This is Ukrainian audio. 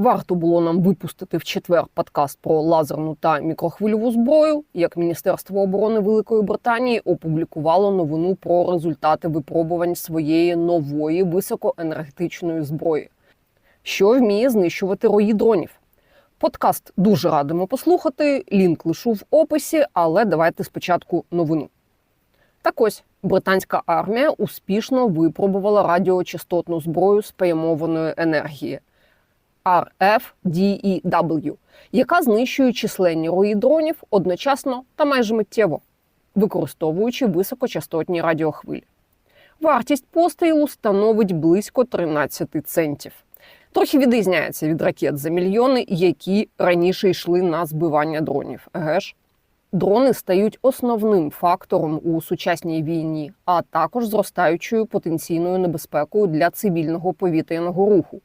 Варто було нам випустити в четвер подкаст про лазерну та мікрохвильову зброю, як Міністерство оборони Великої Британії опублікувало новину про результати випробувань своєї нової високоенергетичної зброї, що вміє знищувати рої дронів. Подкаст дуже радимо послухати. Лінк лишу в описі, але давайте спочатку новину. Так ось британська армія успішно випробувала радіочастотну зброю спрямованої енергії RFDEW, яка знищує численні рої дронів одночасно та майже миттєво, використовуючи високочастотні радіохвилі. Вартість пострілу становить близько 13 центів. Трохи відрізняється від ракет за мільйони, які раніше йшли на збивання дронів. Еге ж? Дрони стають основним фактором у сучасній війні, а також зростаючою потенційною небезпекою для цивільного повітряного руху.